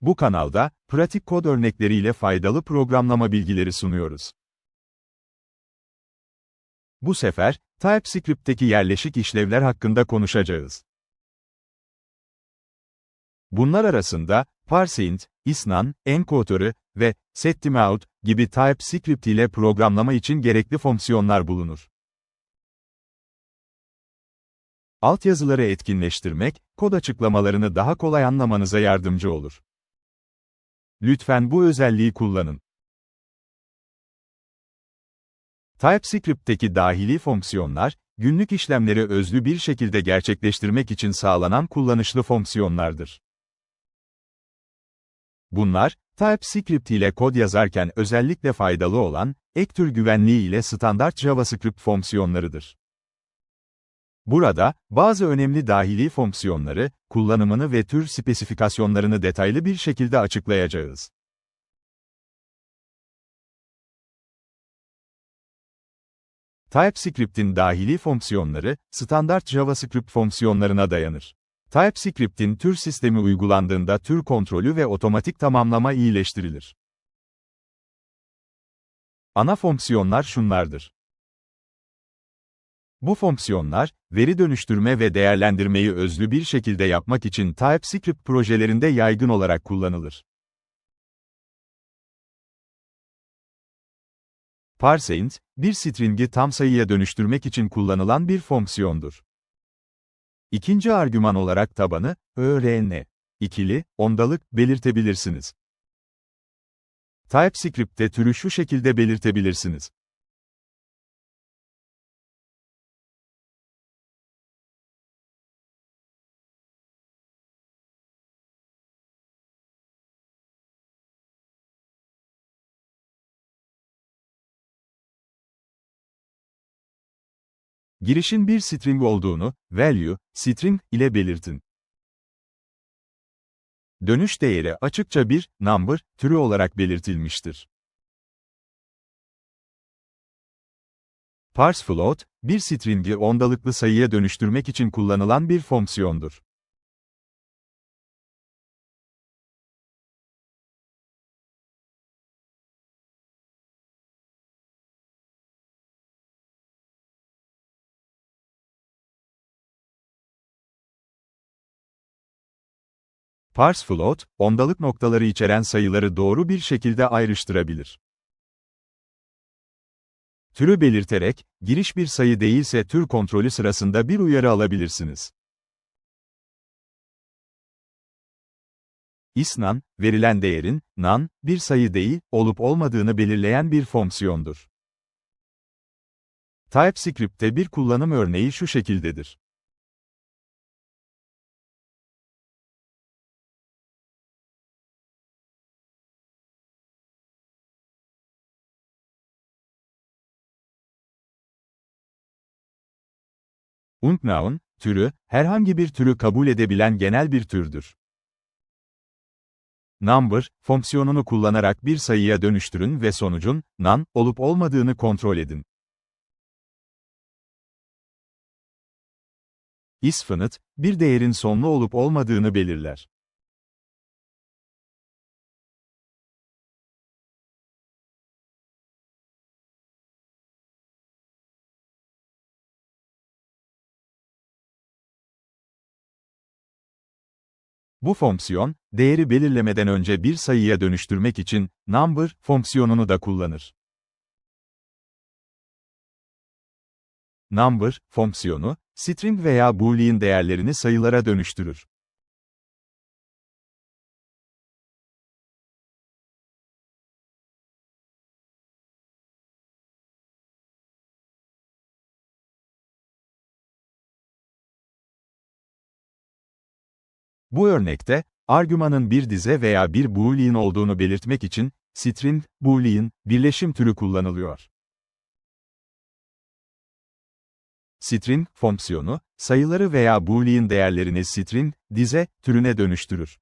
Bu kanalda, pratik kod örnekleriyle faydalı programlama bilgileri sunuyoruz. Bu sefer, TypeScript'teki yerleşik işlevler hakkında konuşacağız. Bunlar arasında, parseInt, isNone, encoder'ı ve setTimeout gibi TypeScript ile programlama için gerekli fonksiyonlar bulunur. Altyazıları etkinleştirmek, kod açıklamalarını daha kolay anlamanıza yardımcı olur. Lütfen bu özelliği kullanın. TypeScript'teki dahili fonksiyonlar, günlük işlemleri özlü bir şekilde gerçekleştirmek için sağlanan kullanışlı fonksiyonlardır. Bunlar, TypeScript ile kod yazarken özellikle faydalı olan, ek tür güvenliği ile standart JavaScript fonksiyonlarıdır. Burada, bazı önemli dahili fonksiyonları, kullanımını ve tür spesifikasyonlarını detaylı bir şekilde açıklayacağız. TypeScript'in dahili fonksiyonları, standart JavaScript fonksiyonlarına dayanır. TypeScript'in tür sistemi uygulandığında tür kontrolü ve otomatik tamamlama iyileştirilir. Ana fonksiyonlar şunlardır. Bu fonksiyonlar, veri dönüştürme ve değerlendirmeyi özlü bir şekilde yapmak için TypeScript projelerinde yaygın olarak kullanılır. ParseInt, bir string'i tam sayıya dönüştürmek için kullanılan bir fonksiyondur. İkinci argüman olarak tabanı, öğren, ikili, ondalık, belirtebilirsiniz. TypeScript'te türü şu şekilde belirtebilirsiniz. Girişin bir string olduğunu, value, string ile belirtin. Dönüş değeri açıkça bir number türü olarak belirtilmiştir. ParseFloat, bir string'i ondalıklı sayıya dönüştürmek için kullanılan bir fonksiyondur. ParseFloat, ondalık noktaları içeren sayıları doğru bir şekilde ayrıştırabilir. Türü belirterek, giriş bir sayı değilse tür kontrolü sırasında bir uyarı alabilirsiniz. isNone, verilen değerin, none, bir sayı değil, olup olmadığını belirleyen bir fonksiyondur. TypeScript'te bir kullanım örneği şu şekildedir. Unknown, türü, herhangi bir türü kabul edebilen genel bir türdür. Number, fonksiyonunu kullanarak bir sayıya dönüştürün ve sonucun, none, olup olmadığını kontrol edin. isFinite, bir değerin sonlu olup olmadığını belirler. Bu fonksiyon, değeri belirlemeden önce bir sayıya dönüştürmek için, number fonksiyonunu da kullanır. Number fonksiyonu, string veya boolean değerlerini sayılara dönüştürür. Bu örnekte, argümanın bir dize veya bir boolean olduğunu belirtmek için, string, boolean, birleşim türü kullanılıyor. String fonksiyonu, sayıları veya boolean değerlerini string, dize, türüne dönüştürür.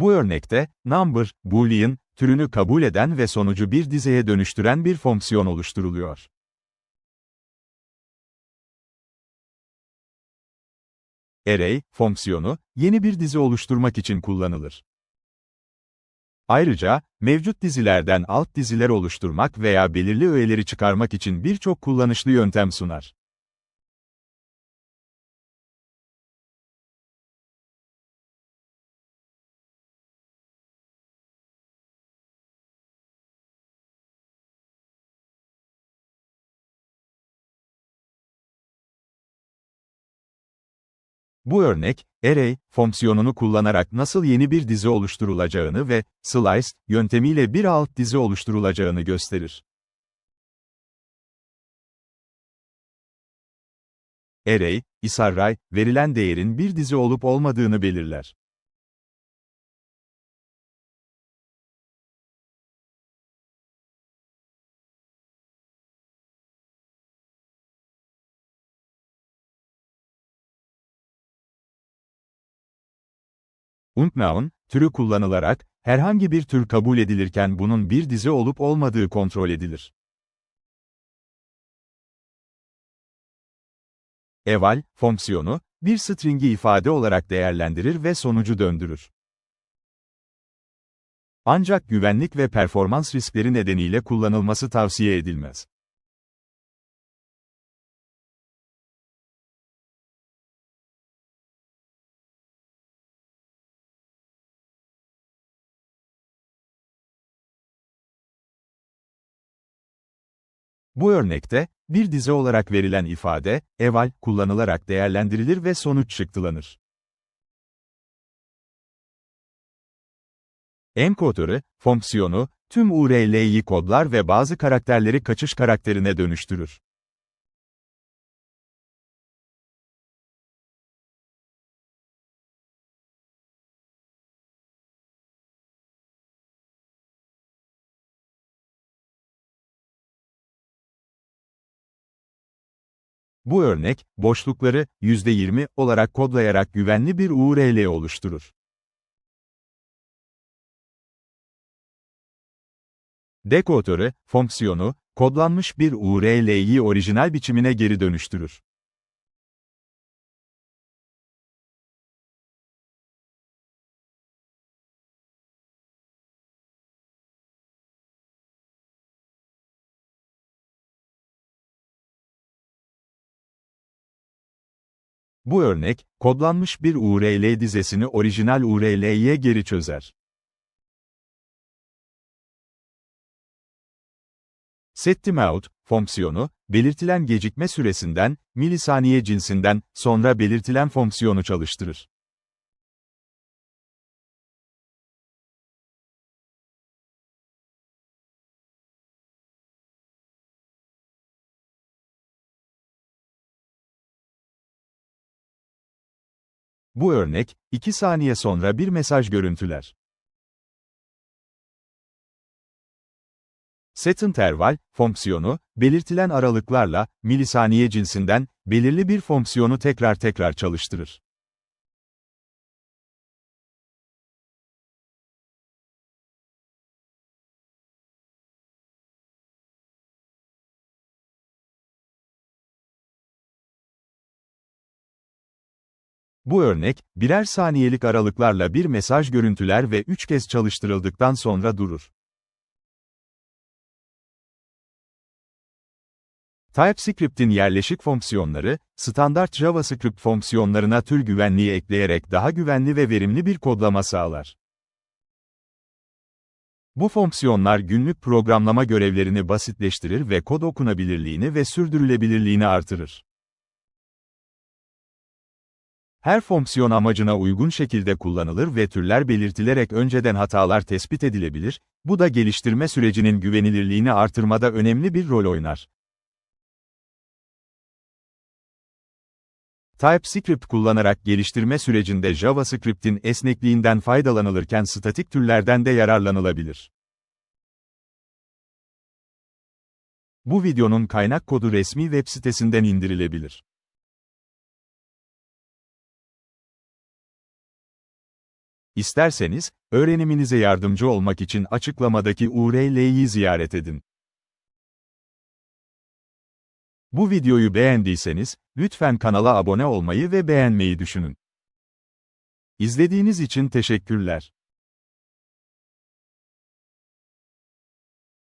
Bu örnekte, number, boolean, türünü kabul eden ve sonucu bir dizeye dönüştüren bir fonksiyon oluşturuluyor. Array, fonksiyonu, yeni bir dizi oluşturmak için kullanılır. Ayrıca, mevcut dizilerden alt diziler oluşturmak veya belirli öğeleri çıkarmak için birçok kullanışlı yöntem sunar. Bu örnek, array fonksiyonunu kullanarak nasıl yeni bir dizi oluşturulacağını ve slice yöntemiyle bir alt dizi oluşturulacağını gösterir. Array, isarray, verilen değerin bir dizi olup olmadığını belirler. Unknown, türü kullanılarak, herhangi bir tür kabul edilirken bunun bir dizi olup olmadığı kontrol edilir. Eval, fonksiyonu, bir stringi ifade olarak değerlendirir ve sonucu döndürür. Ancak güvenlik ve performans riskleri nedeniyle kullanılması tavsiye edilmez. Bu örnekte, bir dizi olarak verilen ifade, eval, kullanılarak değerlendirilir ve sonuç çıktılanır. Encoder'ı, fonksiyonu, tüm URL'yi kodlar ve bazı karakterleri kaçış karakterine dönüştürür. Bu örnek, boşlukları %20 olarak kodlayarak güvenli bir URL oluşturur. Dekoratörü, fonksiyonu, kodlanmış bir URL'yi orijinal biçimine geri dönüştürür. Bu örnek, kodlanmış bir URL dizesini orijinal URL'ye geri çözer. setTimeout fonksiyonu, belirtilen gecikme süresinden, milisaniye cinsinden, sonra belirtilen fonksiyonu çalıştırır. Bu örnek, 2 saniye sonra bir mesaj görüntüler. setInterval fonksiyonu, belirtilen aralıklarla, milisaniye cinsinden, belirli bir fonksiyonu tekrar tekrar çalıştırır. Bu örnek, birer saniyelik aralıklarla bir mesaj görüntüler ve üç kez çalıştırıldıktan sonra durur. TypeScript'in yerleşik fonksiyonları, standart JavaScript fonksiyonlarına tür güvenliği ekleyerek daha güvenli ve verimli bir kodlama sağlar. Bu fonksiyonlar günlük programlama görevlerini basitleştirir ve kod okunabilirliğini ve sürdürülebilirliğini artırır. Her fonksiyon amacına uygun şekilde kullanılır ve türler belirtilerek önceden hatalar tespit edilebilir, bu da geliştirme sürecinin güvenilirliğini artırmada önemli bir rol oynar. TypeScript kullanarak geliştirme sürecinde JavaScript'in esnekliğinden faydalanılırken statik türlerden de yararlanılabilir. Bu videonun kaynak kodu resmi web sitesinden indirilebilir. İsterseniz, öğreniminize yardımcı olmak için açıklamadaki URL'yi ziyaret edin. Bu videoyu beğendiyseniz, lütfen kanala abone olmayı ve beğenmeyi düşünün. İzlediğiniz için teşekkürler.